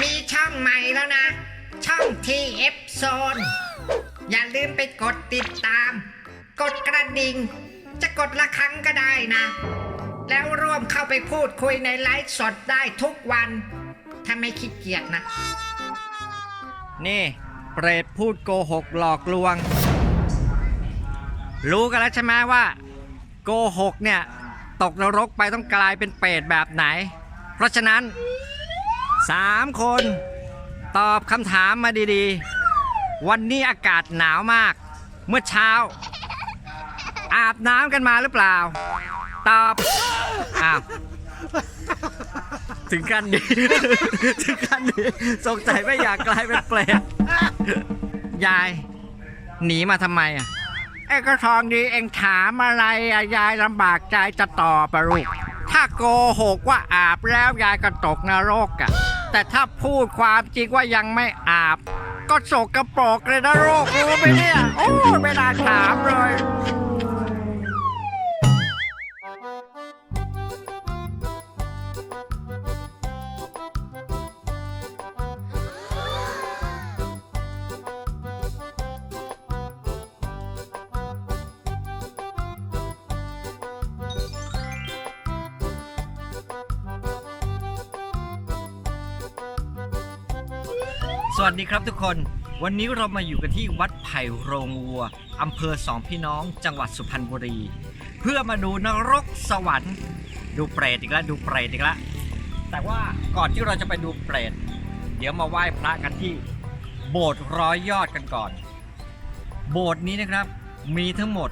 มีช่องใหม่แล้วนะ ช่อง TF Zone อย่าลืมไปกดติดตาม กดกระดิ่ง จะกดละครั้งก็ได้นะ แล้วร่วมเข้าไปพูดคุยในไลฟ์สดได้ทุกวัน ถ้าไม่ขี้เกียจนะ นี่ เปรตพูดโกหกหลอกลวง รู้กันแล้วใช่ไหมว่า โกหกเนี่ย ตกนรกไปต้องกลายเป็นเปรตแบบไหน เพราะฉะนั้น สามคนตอบคำถามมาดีๆ วันนี้อากาศหนาวมาก เมื่อเช้า อาบน้ำกันมาหรือเปล่า ตอบ อ้าว ถึงกันดีถึงกันดีสงสัยไม่อยากกลายเป็นเปรตยาย หนีมาทำไมอะ ไอ้กระทองดีเองถามอะไรอะยายลำบากใจจะตอบปะลูก ถ้าโกหกว่าอาบแล้วยายก็ตกนรกอะแต่ถ้าพูดความจริงว่ายังไม่อาบ ก็โศกกระโปรกเลยนะโรครู้ไหมเนี่ย โอ้ไม่น่าถามเลย สวัสดีครับทุกคน วันนี้เรามาอยู่กันที่วัดไผ่โรงวัวอำเภอสองพี่น้อง จังหวัดสุพรรณบุรี เพื่อมาดูนรกสวรรค์ ดูเปรตอีกแล้วดูเปรตอีกแล้วแต่ว่าก่อนที่เราจะไปดูเปรต เดี๋ยวมาไหว้พระกันที่ โบสถ์ร้อยยอดกันก่อน โบสถ์นี้นะครับมีทั้งหมด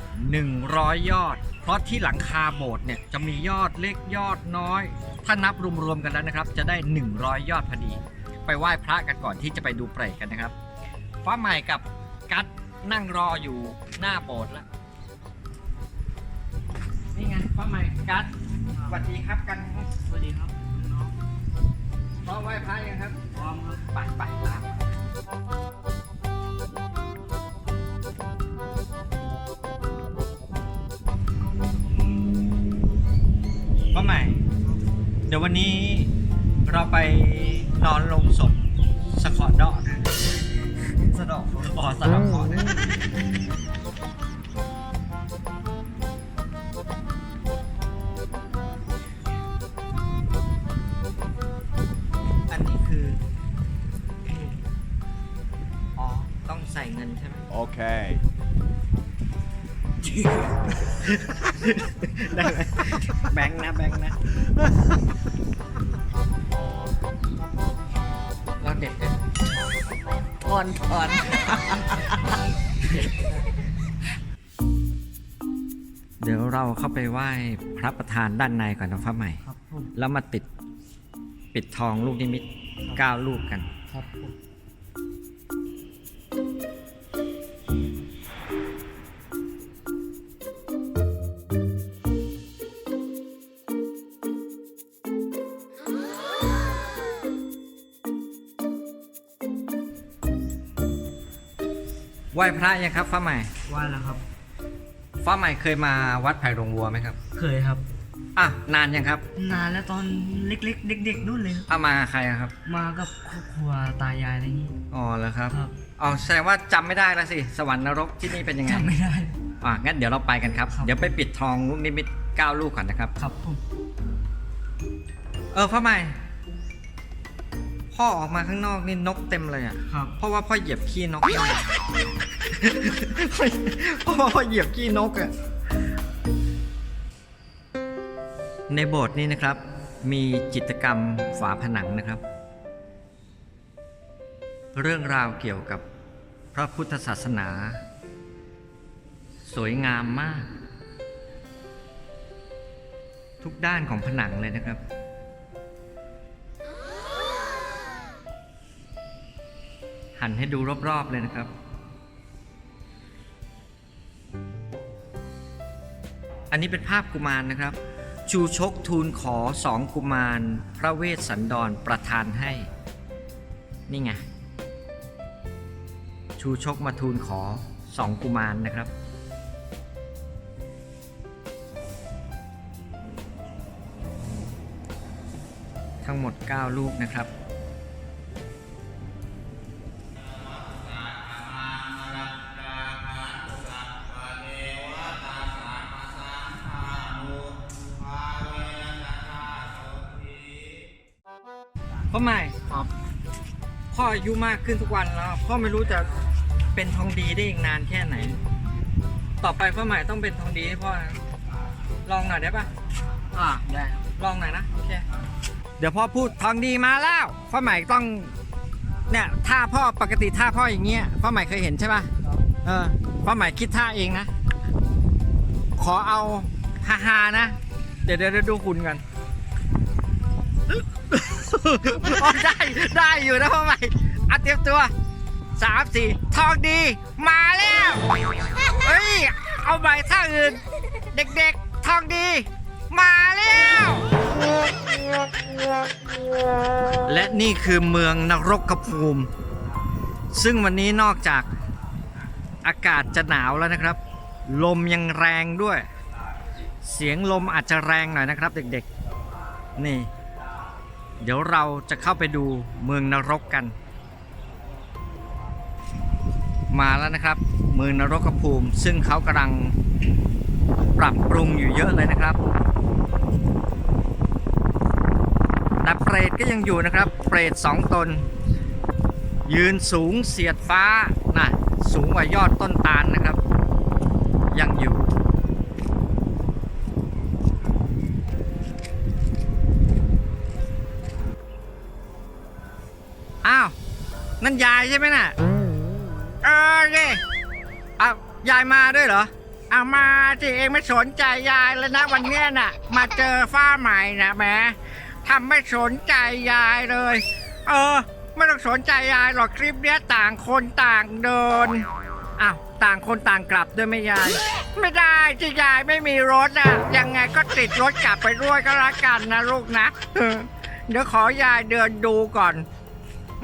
100 ยอด เพราะที่หลังคาโบสถ์เนี่ยจะมียอดเล็กยอดน้อย ถ้านับรวมๆกันแล้วนะครับ จะได้ 100 ยอดพอดี ไปไหว้พระกันก่อนที่จะไปดูเปรตกันนะครับ ฟ้าใหม่กับกัดนั่งรออยู่หน้าโบสถ์แล้ว นี่ไงฟ้าใหม่กัดสวัสดีครับกันสวัสดีครับน้องพร้อมไหว้พระยังครับพร้อมครับไปไปตามฟ้าใหม่ เดี๋ยววันนี้เราไป นอนลงศพสะเขอดอกนะสะดอกอ๋อสะดอกขอนะอันนี้คือ อ๋อ ต้องใส่เงินใช่ไหม Okay. ได้ไหมแบงค์นะแบงค์นะ เราเด็ดกันถอนถอนเดี๋ยวเราเข้าไปไหว้พระประธานด้านในก่อนนะฟ้าใหม่ครับผมแล้วมาติดปิดทองลูกนิมิตเก้าลูกกัน ไหว้พระยังครับฟ้าใหม่ว่าแล้วครับ ฟ้าใหม่เคยมาวัดไผ่โรงวัวไหมครับเคยครับ อะนานยังครับนานแล้วตอนเล็ก ๆ เด็ก ๆนู่นเลยเอามาใครอะครับมากับครอบครัวตายายอะไรอย่างงี้ อ๋อแล้วครับครับ อ๋อแสดงว่าจำไม่ได้แล้วสิสวรรค์นรกที่นี่เป็นยังไงจำไม่ได้ อะงั้นเดี๋ยวเราไปกันครับ ครับ เดี๋ยวไปปิดทองลูกนิมิตเก้าลูกก่อนนะครับ ครับผมเออฟ้าใหม่ พ่อออกมาข้างนอกนี่นกเต็มเลยอะ ครับ เพราะว่าพ่อเหยียบขี้นกเพราะว่าพ่อเหยียบขี้นกอะ ในโบสถ์นี้นะครับ มีจิตรกรรมฝาผนังนะครับ เรื่องราวเกี่ยวกับพระพุทธศาสนา สวยงามมาก ทุกด้านของผนังเลยนะครับ หันให้ดูรอบๆเลยนะครับ อันนี้เป็นภาพกุมารนะครับ ชูชกทูลขอสองกุมาร พระเวสสันดรประทานให้ นี่ไง ชูชกมาทูลขอสองกุมารนะครับทั้งหมด 9 ลูกนะครับ พ่อใหม่ครับพ่ออายุมากขึ้นทุกวันแล้ว พ่อไม่รู้จะเป็นทองดีได้อีกนานแค่ไหน ต่อไปพ่อใหม่ต้องเป็นทองดีให้พ่อนะลองหน่อยได้ปะอ่าได้ครับลองหน่อยนะโอเคเดี๋ยวพ่อพูดทองดีมาแล้วพ่อใหม่ต้องเนี่ยท่าพ่อปกติท่าพ่ออย่างเงี้ยพ่อใหม่เคยเห็นใช่ปะเออพ่อใหม่คิดท่าเองนะ ขอเอาฮาฮาๆนะ เดี๋ยวเดี๋ยวเดี๋ยวดูคุณกัน อ๋อได้ได้อยู่นะพ่อใหม่อะเตรียมตัวสามสี่ทองดีมาแล้วเฮ้ยเอาใหม่ท่าอื่น เด็กๆทองดี มาแล้ว และนี่คือเมืองนรกภูมิ ซึ่งวันนี้นอกจากอากาศจะหนาวแล้วนะครับ ลมยังแรงด้วย เสียงลมอาจจะแรงหน่อยนะครับ เด็กๆ นี่ เดี๋ยวเราจะเข้าไปดูเมืองนรกกัน มาแล้วนะครับ เมืองนรกภูมิ ซึ่งเขากำลังปรับปรุงอยู่เยอะเลยนะครับแต่เปรตก็ยังอยู่นะครับ เปรตสองตน ยืนสูงเสียดฟ้านะสูงกว่ายอดต้นตาลนะครับ ยังอยู่ นั่นยายใช่ไหมน่ะเออดิอ้าวยายมาด้วยเหรอเอามาสิเองไม่สนใจยายแล้วนะวันเนี้ยน่ะ มาเจอฟ้าใหม่นะแหมทำไม่สนใจยายเลย เออ ไม่ต้องสนใจยายหรอกคลิปเนี้ยต่างคนต่างเดินอ้าวต่างคนต่างกลับด้วยไหมยาย ไม่ได้ที่ยายไม่มีรถอะยังไงก็ติดรถกลับไปด้วยก็แล้วกันนะลูกนะเออเดี๋ยวขอยายเดินดูก่อน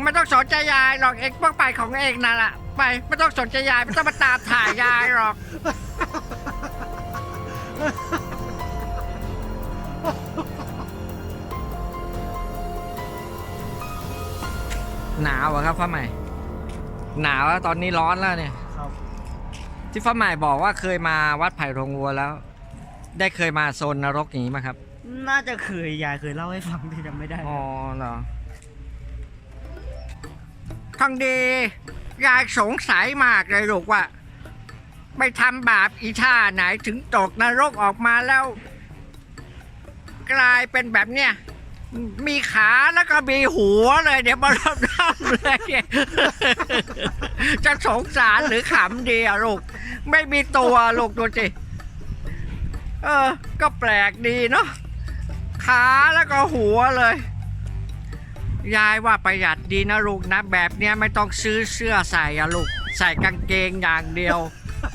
ไม่ต้องสนใจยายหรอกเองต้องไปของเองนั่นแหละไปไม่ต้องสนใจยายไม่ต้องมาตามถ่ายยายหรอก หนาวอะครับฟ้าใหม่ หนาวแล้วตอนนี้ร้อนแล้วเนี่ยครับ ที่ฟ้าใหม่บอกว่าเคยมาวัดไผ่โรงวัวแล้ว ได้เคยมาโซนนรกอย่างนี้ไหมครับ น่าจะเคยยายเคยเล่าให้ฟังที่จำไม่ได้อ๋อเหรอ ทองดียายสงสัยมากเลยลูกว่า ไปทำบาปอีท่าไหนถึงตกนรกออกมาแล้ว กลายเป็นแบบเนี้ยมีขาแล้วก็มีหัวเลย เดี๋ยวมารับน้ำเลย จะสงสารหรือขำดีอะลูก ไม่มีตัวลูกดูสิเออ ก็แปลกดีเนาะขาแล้วก็หัวเลย ยายว่าประหยัดดีนะลูกนะ แบบเนี้ยไม่ต้องซื้อเสื้อใส่อะลูก ใส่กางเกงอย่างเดียว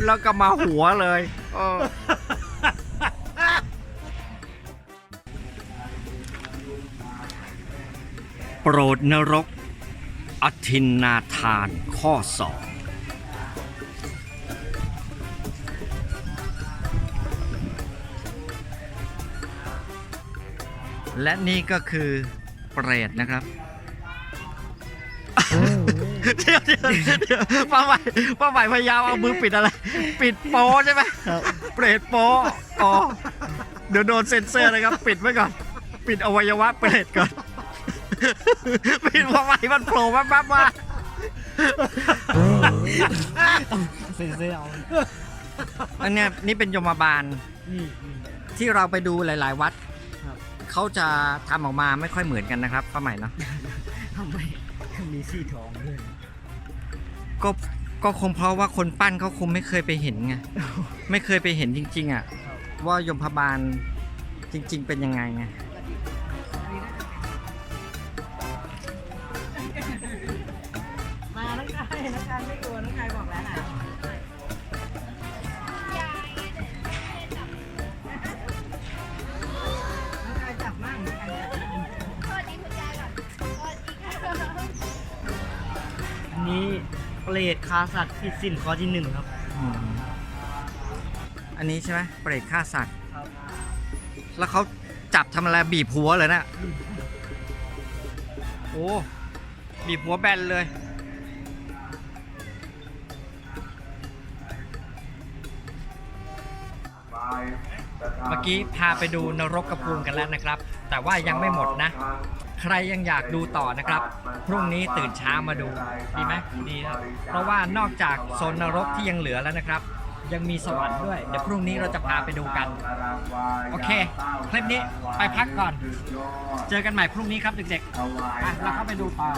แล้วก็มาหัวเลยเออโปรดนรก อธินนาทานข้อสองและนี่ก็คือ เปรตนะครับเดี๋ยวเดี๋ยวเดี๋ยวป้าใหม่ป้าใหม่พยายามเอามือปิดอะไร ปิดโป้ใช่ไหมครับเปรตโป้อ๋อเดี๋ยวโดนเซ็นเซอร์นะครับ ปิดไว้ก่อน ปิดอวัยวะเปรตก่อนปิดป้าใหม่มันโผล่มาปั๊บมาเซ็นเซอร์เอาอันเนี้ยนี่เป็นยมบาลนี่นี่ที่เราไปดูหลาย ๆ วัดครับ เขาจะทำออกมาไม่ค่อยเหมือนกันนะครับป้าใหม่เนาะทำไมมีสีทองด้วยก็ก็คงเพราะว่าคนปั้นเขาคงไม่เคยไปเห็นไงไม่เคยไปเห็นจริง ๆ อะ ว่ายมพบาลจริง ๆ เป็นยังไงไง เปรตคาสัตว์ผิดสินข้อที่หนึ่งครับ อืมอันนี้ใช่ไหมเปรตฆ่าสัตว์ ครับแล้วเขาจับทำอะไรบีบหัวเลยนะโอ้ บีบหัวแบนเลย five, เมื่อกี้พาไปดูนรกกระพูนกันแล้วนะครับ แต่ว่ายังไม่หมดนะ ใครยังอยากดูต่อนะครับ พรุ่งนี้ตื่นเช้ามาดู ดีไหมดีครับ เพราะว่านอกจากโซนนรกที่ยังเหลือแล้วนะครับ ยังมีสวรรค์ด้วย เดี๋ยวพรุ่งนี้เราจะพาไปดูกัน โอเค คลิปนี้ไปพักก่อน เจอกันใหม่พรุ่งนี้ครับเด็กๆอะเราเข้าไปดูต่อ